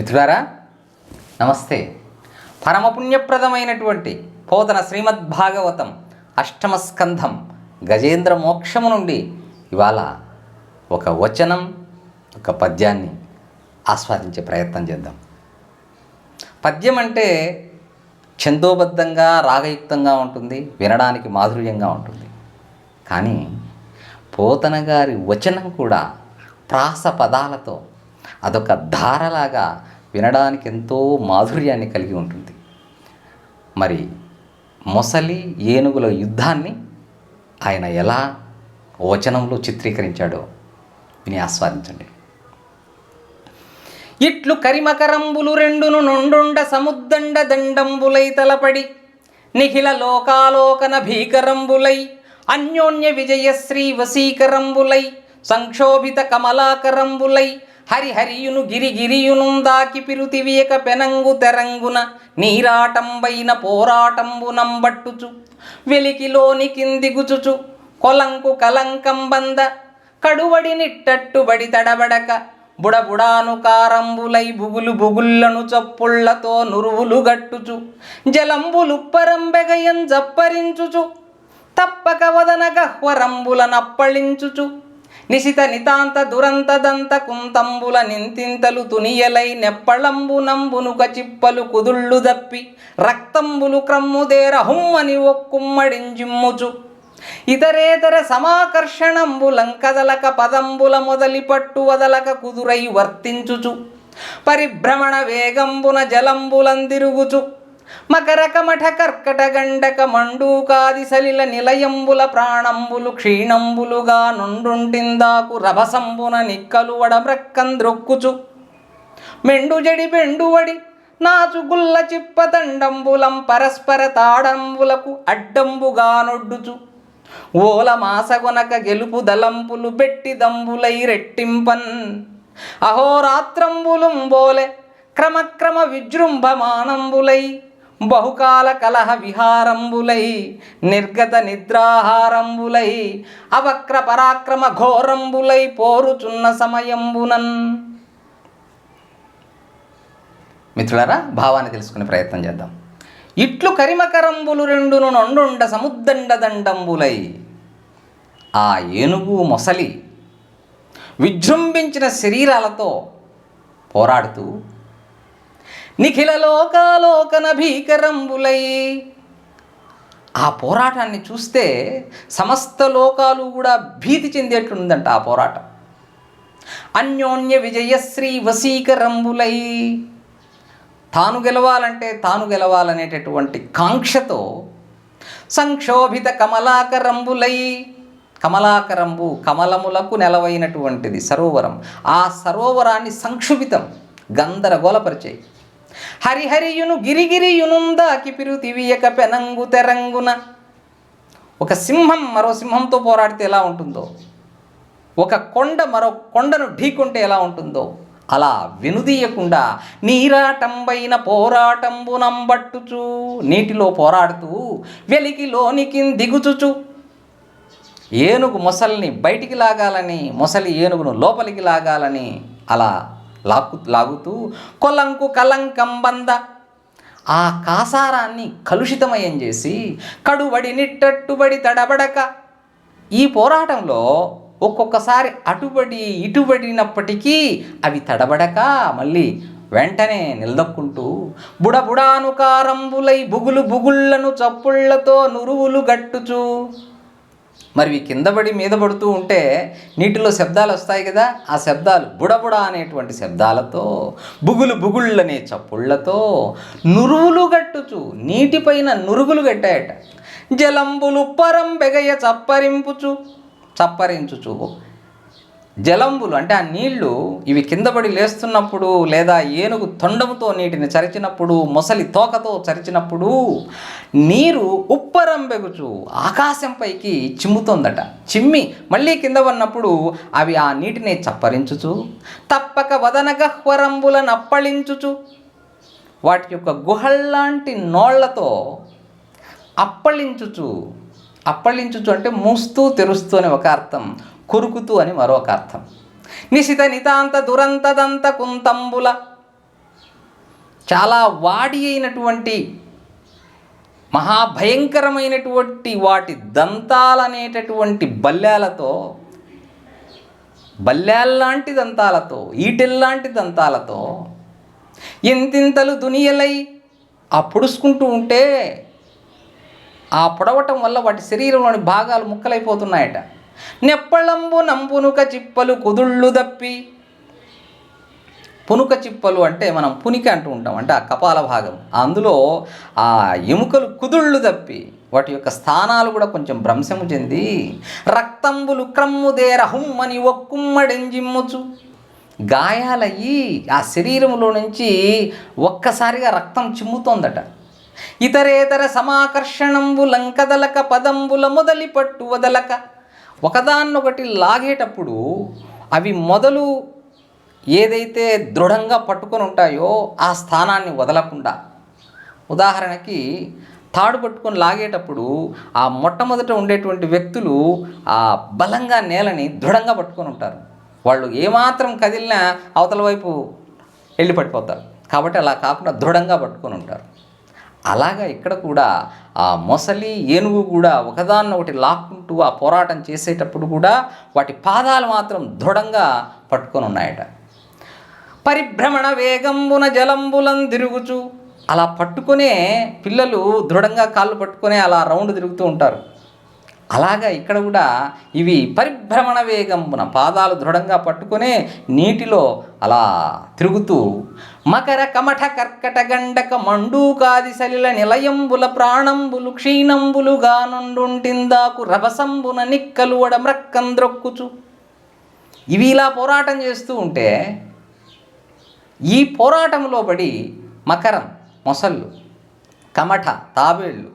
మిత్రులారా నమస్తే. పరమపుణ్యప్రదమైనటువంటి పోతన శ్రీమద్భాగవతం అష్టమస్కంధం గజేంద్ర మోక్షము నుండి ఇవాళ ఒక వచనం ఒక పద్యాన్ని ఆస్వాదించే ప్రయత్నం చేద్దాం. పద్యం అంటే ఛందోబద్ధంగా రాగయుక్తంగా ఉంటుంది వినడానికి మాధుర్యంగా ఉంటుంది. కానీ పోతన గారి వచనం కూడా ప్రాస పదాలతో అదొక ధారలాగా వినడానికి ఎంతో మాధుర్యాన్ని కలిగి ఉంటుంది. మరి మొసలి ఏనుగుల యుద్ధాన్ని ఆయన ఎలా వచనంలో చిత్రీకరించాడో విని ఆస్వాదించండి. ఇట్లు కరిమకరంబులు రెండును నుండుండ సముద్దండ దండంబులై తలపడి నిఖిల లోకాలోకన భీకరంబులై అన్యోన్య విజయశ్రీ వసీకరంబులై సంక్షోభిత కమలాకరంబులై హరిహరియును గిరిగిరియునుందాకి పిరుతివియక పెనంగు తెరంగున నీరాటంబైన పోరాటంబునంబట్టుచు వెలికిలోని కిందిగుచుచు. కొలంకు కలంకంబంద కడువడి కడువడినిట్టట్టుబడి తడబడక. బుడబుడాను కారంబులై బుగులు బుగుళ్ళను చప్పుళ్ళతో నురువులు గట్టుచు. జలంబులుప్పరంబెగయం జప్పరించుచు. తప్పక వదన గహ్వరంబుల నప్పళించుచు. నిశిత నితాంత దురంత దంత కుంతంబుల నింతింతలు తునియలై నెప్పళంబు నంబునుక చిప్పలు కుదుళ్ళు దప్పి రక్తంబులు క్రమ్ముదేర హుమ్మని ఒక్కుమ్మడింజిమ్ముచు. ఇతరేతర సమాకర్షణంబులం కదలక పదంబుల మొదలి పట్టు వదలక కుదురై వర్తించుచు. పరిభ్రమణ వేగంబున జలంబులందిరుగుచు. మకరకమఠ కర్కటగండక కర్కట గండక మండూకాది సలిల నిలయంబుల ప్రాణంబులు క్షీణంబులుగా నుండుంటిందాకు రభసంబున నిక్కలు వడబ్రక్కంద్రొక్కుచు మెండు జడి బెండువడి నాచు గుల్ల చిప్పతండంబులం పరస్పర తాడంబులకు అడ్డంబుగా నొడ్డుచు. ఓల మాసగొనక గెలుపు దలంపులు బెట్టి దంబులై రెట్టింపన్. అహోరాత్రంబులుంబోలె క్రమక్రమ విజృంభమానంబులై బహుకాల కలహ విహారంబులై నిర్గత నిద్రాహారంబులై అవక్ర పరాక్రమ ఘోరంబులై పోరుచున్న సమయంబునన్. మిత్రులారా భావాన్ని తెలుసుకునే ప్రయత్నం చేద్దాం. ఇట్లు కరిమకరంబులు రెండును నొండుండ సముద్దండ దండంబులై ఆ ఏనుగు మొసలి విజృంభించిన శరీరాలతో పోరాడుతూ నిఖిల లోకాలోకన భీకరంబులై ఆ పోరాటాన్ని చూస్తే సమస్త లోకాలు కూడా భీతి చెందేట్లుందంట ఆ పోరాటం. అన్యోన్య విజయశ్రీ వసీకరంబులై తాను గెలవాలంటే తాను గెలవాలనేటటువంటి కాంక్షతో సంక్షోభిత కమలాకరంబులై. కమలాకరంబు కమలములకు నెలవైనటువంటిది సరోవరం. ఆ సరోవరాన్ని సంక్షుభితం గందరగోళపరిచే హరిహరియును గిరిగిరియునుందాకి పిరుతివియక పెనంగు తెరంగున. ఒక సింహం మరో సింహంతో పోరాడితే ఎలా ఉంటుందో? ఒక కొండ మరో కొండను ఢీకొంటే ఎలా ఉంటుందో? అలా వెనుదీయకుండా నీరాటంబైన పోరాటంబునంబట్టుచు నీటిలో పోరాడుతూ వెలికిలోనికి దిగుచుచు. ఏనుగు మొసలిని బయటికి లాగాలని మొసలి ఏనుగును లోపలికి లాగాలని అలా లాగు లాగుతూ కొలంకు కలంకంబంద ఆ కాసారాన్ని కలుషితమయం చేసి కడుబడి నిట్టట్టుబడి తడబడక. ఈ పోరాటంలో ఒక్కొక్కసారి అటుబడి ఇటుబడినప్పటికీ అవి తడబడక మళ్ళీ వెంటనే నిలదొక్కుంటూ బుడబుడానుకారంబులై బుగులు బుగుళ్ళను చప్పుళ్ళతో నురువులు గట్టుచు. మరి కింద పడి మీద పడుతూ ఉంటే నీటిలో శబ్దాలు వస్తాయి కదా ఆ శబ్దాలు బుడబుడ అనేటువంటి శబ్దాలతో బుగులు బుగుళ్ళనే చప్పుళ్ళతో నురువులు గట్టుచు నీటిపైన నురుగులు గట్టాయట. జలంబులు పరం బెగయ చప్పరింపుచు చప్పరించుచు. జలంబులు అంటే ఆ నీళ్ళు ఇవి కిందపడి లేస్తున్నప్పుడు లేదా ఏనుగు తొండముతో నీటిని చరిచినప్పుడు మొసలి తోకతో చరిచినప్పుడు నీరు ఉప్పరంబెగుచు ఆకాశంపైకి చిమ్ముతోందట. చిమ్మి మళ్ళీ కింద పడినప్పుడు అవి ఆ నీటిని చప్పరించుచు తప్పక వదనగహ్వరంబుల అప్పళించుచు వాటి యొక్క గుహల్లాంటి నోళ్ళతో అప్పళించుచు. అప్పళించుచు అంటే మూస్తూ తెరుస్తూ అని ఒక అర్థం. కొరుకుతూ అని మరొక అర్థం. నిశిత నితాంత దురంతదంత కుంతంబుల. చాలా వాడి అయినటువంటి మహాభయంకరమైనటువంటి వాటి దంతాలనేటటువంటి బల్లెలతో బల్లెల్లాంటి దంతాలతో ఈటెల్లాంటి దంతాలతో ఎంతింతలు దునియలై ఆ పొడుచుకుంటూ ఉంటే ఆ పొడవటం వల్ల వాటి శరీరంలోని భాగాలు ముక్కలైపోతున్నాయట. నెప్పళంబు నంపునుక చిప్పలు కుదుళ్ళు దప్పి. పునుక చిప్పలు అంటే మనం పునిక అంటూ ఉంటాం అంటే ఆ కపాల భాగం. అందులో ఆ ఎముకలు కుదుళ్ళు తప్పి వాటి యొక్క స్థానాలు కూడా కొంచెం భ్రంశము చెంది రక్తంబులు క్రమ్ముదేర హుమ్మని ఒక్కుమ్మడెంజిమ్ముచు. గాయాలయ్యి ఆ శరీరంలో నుంచి ఒక్కసారిగా రక్తం చిమ్ముతోందట. ఇతరేతర సమాకర్షణంబు లంకదలక పదంబుల మొదలి పట్టు వదలక. ఒకదాన్నొకటి లాగేటప్పుడు అవి మొదలు ఏదైతే దృఢంగా పట్టుకొని ఉంటాయో ఆ స్థానాన్ని వదలకుండా. ఉదాహరణకి తాడు పట్టుకొని లాగేటప్పుడు ఆ మొట్టమొదట ఉండేటువంటి వ్యక్తులు ఆ బలంగా నేలని దృఢంగా పట్టుకొని ఉంటారు. వాళ్ళు ఏమాత్రం కదిలినా అవతల వైపు వెళ్ళి పడిపోతారు. కాబట్టి అలా కాకుండా దృఢంగా పట్టుకొని ఉంటారు. అలాగా ఇక్కడ కూడా ఆ మొసలి ఏనుగు కూడా ఒకదాన్ని ఒకటి లాక్కుంటూ ఆ పోరాటం చేసేటప్పుడు కూడా వాటి పాదాలు మాత్రం దృఢంగా పట్టుకొని ఉన్నాయట. పరిభ్రమణ వేగంబున జలంబులం తిరుగుచు. అలా పట్టుకునే పిల్లలు దృఢంగా కాళ్ళు పట్టుకునే అలా రౌండ్ తిరుగుతూ ఉంటారు. అలాగా ఇక్కడ కూడా ఇవి పరిభ్రమణ వేగంపున పాదాలు దృఢంగా పట్టుకునే నీటిలో అలా తిరుగుతూ మకర కమఠ కర్కట గండక మండూకాది సలిల నిలయంబుల ప్రాణంబులు క్షీణంబులుగా నుండుంటిందాకు రభసంబున నిక్కలు వడమ్రక్కంద్రొక్కుచు ఇవి ఇలా పోరాటం చేస్తూ ఉంటే ఈ పోరాటంలో పడి మకరం మొసళ్ళు కమఠ తాబేళ్ళు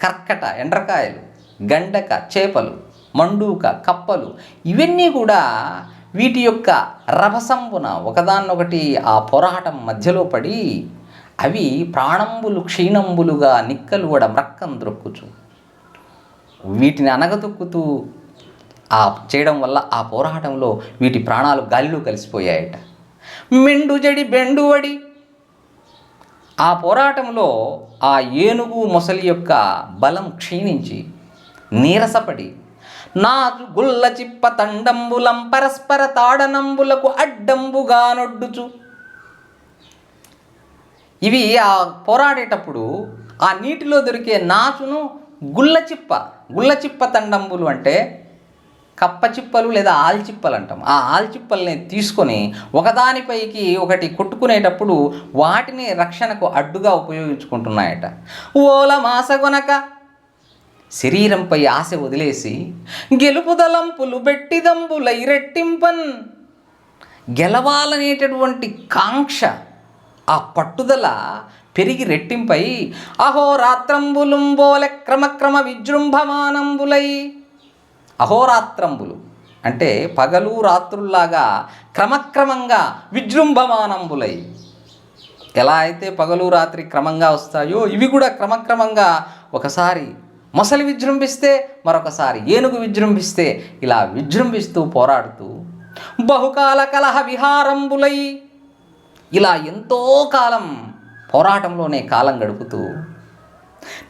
కర్కట ఎండ్రకాయలు గండక చేపలు మండూక కప్పలు ఇవన్నీ కూడా వీటి యొక్క రభసంబున ఒకదాన్నొకటి ఆ పోరాటం మధ్యలో పడి అవి ప్రాణంబులు క్షీణంబులుగా నిక్కలు కూడా మ్రక్కం దొక్కుచు వీటిని అనగదొక్కుతూ ఆ చేయడం వల్ల ఆ పోరాటంలో వీటి ప్రాణాలు గాలిలో కలిసిపోయాయట. మెండు జడి బెండువడి ఆ పోరాటంలో ఆ ఏనుగు మొసలి యొక్క బలం క్షీణించి నీరసపడి. నాదు గుల్ల చిప్ప తండంబులం పరస్పర తాడనంబులకు అడ్డంబుగా నొడ్డుచు. ఇవి ఆ పోరాడేటప్పుడు ఆ నీటిలో దొరికే నాచును గుల్లచిప్ప గుల్లచిప్ప తండంబులు అంటే కప్పచిప్పలు లేదా ఆల్చిప్పలు అంటాం ఆ ఆల్చిప్పల్ని తీసుకొని ఒకదానిపైకి ఒకటి కొట్టుకునేటప్పుడు వాటిని రక్షణకు అడ్డుగా ఉపయోగించుకుంటున్నాయట. ఓల మాసగొనక శరీరంపై ఆశ వదిలేసి గెలుపుదలంపులు బెట్టిదంబులై రెట్టింపన్ గెలవాలనేటటువంటి కాంక్ష ఆ పట్టుదల పెరిగి రెట్టింపై అహోరాత్రంబులుంబోల క్రమక్రమ విజృంభమానంబులై. అహోరాత్రంబులు అంటే పగలు రాత్రుల్లాగా క్రమక్రమంగా విజృంభమానంబులై. ఎలా అయితే పగలు రాత్రి క్రమంగా వస్తాయో ఇవి కూడా క్రమక్రమంగా ఒకసారి మొసలి విజృంభిస్తే మరొకసారి ఏనుగు విజృంభిస్తే ఇలా విజృంభిస్తూ పోరాడుతూ బహుకాల కలహ విహారంబులై ఇలా ఎంతో కాలం పోరాటంలోనే కాలం గడుపుతూ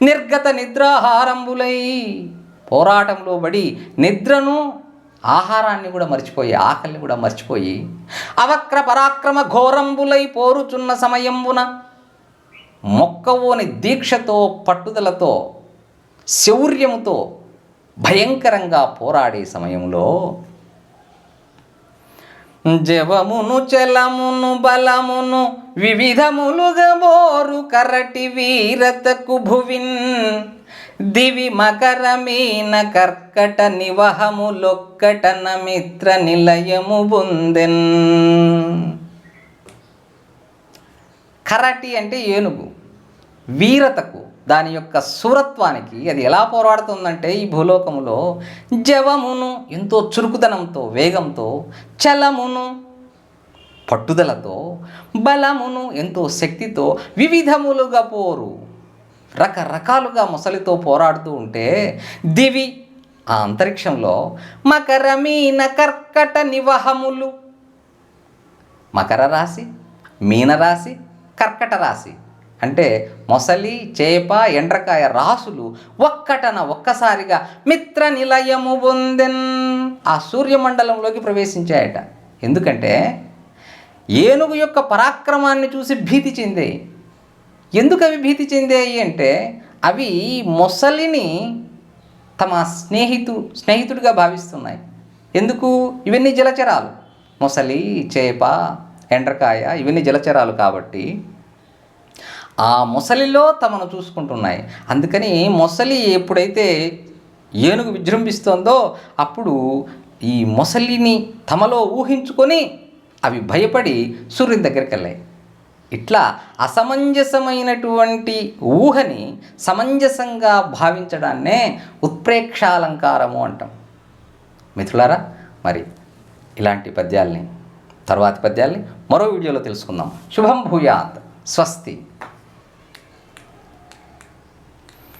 నిర్గత నిద్రాహారంబులై పోరాటంలో పడి నిద్రను ఆహారాన్ని కూడా మర్చిపోయి ఆకలిని కూడా మర్చిపోయి అవక్ర పరాక్రమ ఘోరంబులై పోరుచున్న సమయంబున మొక్కవోని దీక్షతో పట్టుదలతో శౌర్యముతో భయంకరంగా పోరాడే సమయంలో జవమును చలమును బలమును వివిధములుగా బోరు కరటి వీరతకు భువిన్. దివి మకరమీన కర్కట నివహములొక్కటన మిత్ర నిలయము బుందెన్. కరటి అంటే ఏనుగు వీరతకు దాని యొక్క సూరత్వానికి అది ఎలా పోరాడుతుందంటే ఈ భూలోకములో జవమును ఎంతో చురుకుదనంతో వేగంతో చలమును పట్టుదలతో బలమును ఎంతో శక్తితో వివిధములుగా పోరు. రకరకాలుగా మొసలితో పోరాడుతూ ఉంటే దివి ఆ అంతరిక్షంలో మకరమీన కర్కట నివహములు. మకర రాశి మీనరాశి కర్కట రాశి. అంటే మొసలి చేప ఎండ్రకాయ రాసులు ఒక్కటన ఒక్కసారిగా మిత్ర నిలయము పొందెన్ ఆ సూర్యమండలంలోకి ప్రవేశించాయట. ఎందుకంటే ఏనుగు యొక్క పరాక్రమాన్ని చూసి భీతి చెందాయి ఎందుకు అవి భీతి చెందాయి అంటే అవి మొసలిని తమ స్నేహితు స్నేహితుడిగా భావిస్తున్నాయి. ఎందుకు? ఇవన్నీ జలచరాలు. మొసలి చేప ఎండ్రకాయ ఇవన్నీ జలచరాలు కాబట్టి ఆ మొసలిలో తమను చూసుకుంటున్నాయి. అందుకని మొసలి ఎప్పుడైతే ఏనుగు విజృంభిస్తోందో అప్పుడు ఈ మొసలిని తమలో ఊహించుకొని అవి భయపడి సూర్యుని దగ్గరికి వెళ్ళాయి ఇట్లా అసమంజసమైనటువంటి ఊహని సమంజసంగా భావించడాన్నే ఉత్ప్రేక్షాలంకారము అంటాం. మిత్రులారా మరి ఇలాంటి పద్యాల్ని తర్వాతి పద్యాల్ని మరో వీడియోలో తెలుసుకుందాం. శుభం భూయాత్. స్వస్తి.